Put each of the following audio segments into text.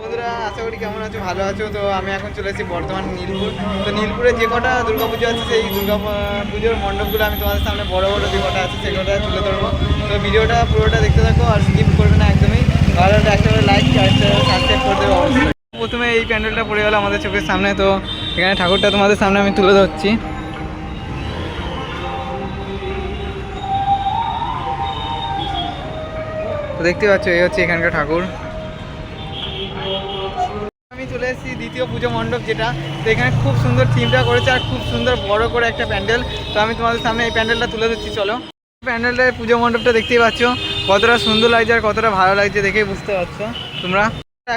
বন্ধুরা, আশা করি কেমন আছো? ভালো আছো? তো আমি এখন চলে এসেছি বর্ধমান নীলপুর। তো নীলপুরে যে কটা দুর্গাপুজো আছে, সেই পুজোর মণ্ডপগুলো আমি তোমাদের সামনে বড় বড় যে কটা আছে কটা তুলে ধরবো। তো ভিডিওটা পুরোটা দেখতে থাকো আর স্কিপ করবে না একদমই। ভালো একটা করে লাইক সাবস্ক্রাইব করে দেবে অবশ্যই। প্রথমে এই প্যান্ডেলটা পড়ে গেলো আমাদের চোখের সামনে, তো এখানে ঠাকুরটা তোমাদের সামনে আমি তুলে ধরছি। তো দেখতে পাচ্ছ, এই হচ্ছে এখানকার ঠাকুর। চলে এসেছি, দ্বিতীয় পুজো মণ্ডপ যেটা। তো এখানে খুব সুন্দর থিমটা করেছে আর খুব সুন্দর বড় করে একটা প্যান্ডেল। তো আমি তোমাদের সামনে এই প্যান্ডেলটা তুলে দিচ্ছি চলো। প্যান্ডেলটার পুজো মণ্ডপটা দেখতেই পাচ্ছ, কতটা সুন্দর লাগছে আর কতটা ভালো লাগছে দেখেই বুঝতে পারছ তোমরা?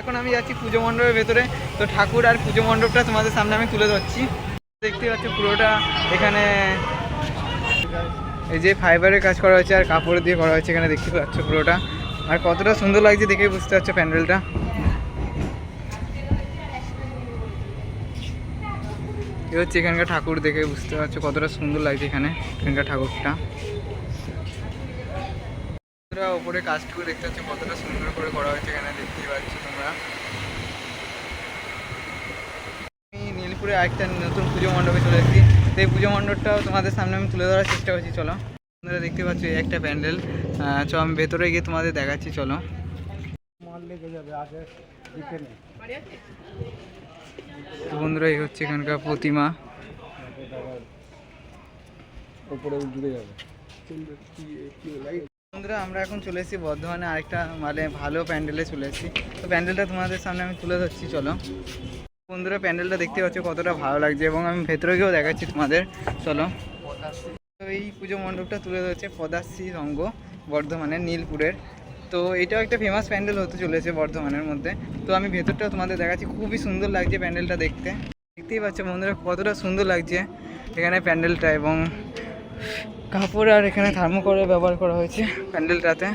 এখন আমি যাচ্ছি পুজো মণ্ডপের ভেতরে। তো ঠাকুর আর পুজো মণ্ডপটা তোমাদের সামনে আমি তুলে ধরছি। দেখতেই পাচ্ছ পুরোটা এখানে এই যে ফাইবারের কাজ করা হয়েছে আর কাপড় দিয়ে করা হয়েছে এখানে দেখতে পাচ্ছ পুরোটা। আর কতটা সুন্দর লাগছে দেখেই বুঝতে পারছ প্যান্ডেলটা। এ হচ্ছে এখানকার ঠাকুর দেখে বুঝতে পারছ কতটা সুন্দর লাগছে এখানে, এখানকার ঠাকুরটা। ওপরে কাজটুকু দেখতে পাচ্ছ কতটা সুন্দর করে করা হয়েছে এখানে, দেখতেই পাচ্ছ তোমরা। আমি নীলপুরে আরেকটা নতুন পুজো মণ্ডপে চলে এসেছি। এই পুজো মণ্ডপটাও তোমাদের সামনে আমি তুলে ধরার চেষ্টা করছি, চলো। তোমরা দেখতে পাচ্ছ এই একটা প্যান্ডেল। চলো, আমি ভেতরে গিয়ে তোমাদের দেখাচ্ছি, চলো। তো বন্ধুরা এই হচ্ছে এখানকার প্রতিমা। বন্ধুরা আমরা এখন চলে এসেছি বর্ধমানে আরেকটা মানে ভালো প্যান্ডেলে চলে এসেছি। তো প্যান্ডেলটা তোমাদের সামনে আমি তুলে ধরছি চলো। বন্ধুরা প্যান্ডেলটা দেখতে পাচ্ছ কতটা ভালো লাগছে এবং আমি ভেতরে গিয়েও দেখাচ্ছি তোমাদের। চলো। তো এই পুজো মণ্ডপটা তুলে ধরছে পদাশ্রী রঙ্গ বর্ধমানের নীলপুরের। তো এটাও একটা ফেমাস প্যান্ডেল হতে চলেছে বর্ধমানের মধ্যে। তো আমি ভেতরটাও তোমাদের দেখাচ্ছি, খুবই সুন্দর লাগছে প্যান্ডেলটা দেখতে। দেখতেই পাচ্ছ বন্ধুরা, কতটা সুন্দর লাগছে এখানে প্যান্ডেলটা এবং কাপড় আর এখানে থার্মোকলের ব্যবহার করা হয়েছে প্যান্ডেলটাতে।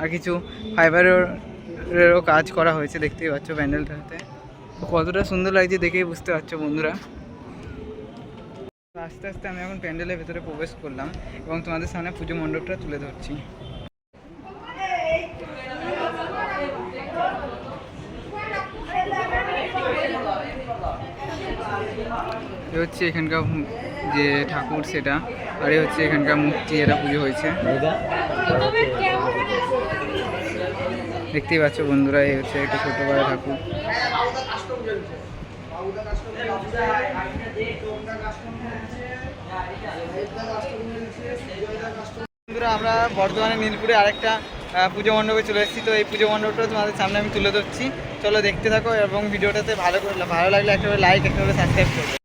আর কিছু ফাইবারেরও কাজ করা হয়েছে, দেখতেই পাচ্ছ প্যান্ডেলটাতে। তো কতটা সুন্দর লাগছে দেখেই বুঝতে পারছ বন্ধুরা। আস্তে আস্তে আমি এখন প্যান্ডেলের ভেতরে প্রবেশ করলাম এবং তোমাদের সামনে পুজো মণ্ডপটা তুলে ধরছি। এ হচ্ছে এখানকার যে ঠাকুর সেটা, আর এ হচ্ছে এখানকার মূর্তি এটা পুজো হয়েছে। দেখতেই পাচ্ছ বন্ধুরা এই হচ্ছে একটা ছোট বড় ঠাকুর। বন্ধুরা, আমরা বর্ধমানে নীলপুরে আরেকটা পুজো মণ্ডপে চলে এসেছি। তো এই পুজো মণ্ডপটা তোমাদের সামনে আমি তুলে ধরছি। চলো দেখতে থাকো এবং ভিডিওটাতে ভালো ভালো লাগলে একটা করে লাইক একটা করে সাবস্ক্রাইব করবে।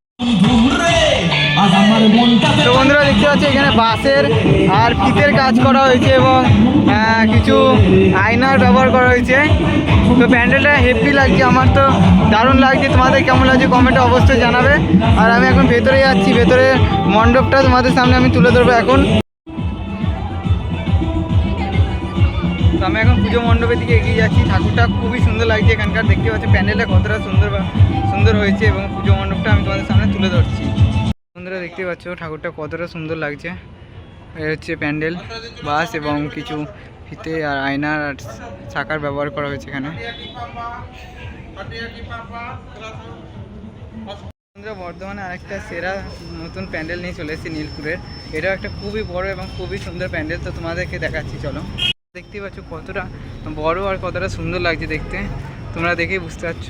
বন্ধুরা দেখতে পাচ্ছি, এখানে বাঁশের আর ফিতের কাজ করা হয়েছে এবং কিছু আয়নার ব্যবহার করা হয়েছে। তো প্যান্ডেলটা হেভি লাগছে, আমার তো দারুণ লাগছে। তোমাদের কেমন লাগছে কমেন্টে অবশ্যই জানাবে। আর আমি এখন ভেতরে যাচ্ছি ভেতরে মণ্ডপটা তোমাদের সামনে আমি তুলে ধরবো এখন। পুজো মণ্ডপের দিকে এগিয়ে যাচ্ছি। ঠাকুরটা খুবই সুন্দর লাগছে এখানকার। দেখতে পাচ্ছি, প্যান্ডেলটা কতটা সুন্দর সুন্দর হয়েছে এবং পুজো মণ্ডপটা আমি তোমাদের সামনে তুলে ধরছি। বন্ধুরা, দেখতে পাচ্ছ, ঠাকুরটা কতটা সুন্দর লাগছে। এই হচ্ছে প্যান্ডেল, বাস এবং কিছু ফিতে আর আয়নার আর চাকার ব্যবহার করা হয়েছে এখানে। বর্ধমানে আরেকটা সেরা নতুন প্যান্ডেল নিয়ে চলে এসেছি নীলপুরের এটাও একটা খুবই বড় এবং খুবই সুন্দর প্যান্ডেল, তো তোমাদেরকে দেখাচ্ছি, চলো। দেখতেই পাচ্ছ কতটা বড় আর কতটা সুন্দর লাগছে দেখতে। তোমরা দেখেই বুঝতে পারছ।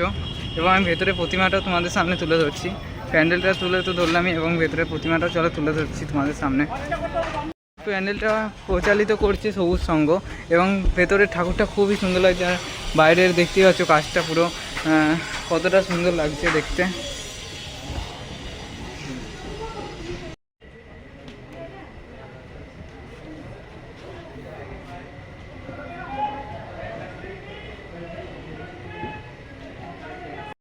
এবং আমি ভেতরে প্রতিমাটাও তোমাদের সামনে তুলে ধরছি। প্যান্ডেলটা তুলে তো ধরলামই এবং ভেতরে প্রতিমাটাও চলো তুলে ধরছি তোমাদের সামনে। প্যান্ডেলটা প্রচালিত করছে সবুজ সঙ্গ এবং ভেতরের ঠাকুরটা খুবই সুন্দর লাগছে। আর বাইরের দেখতেই পাচ্ছ কাজটা পুরো কতটা সুন্দর লাগছে দেখতে।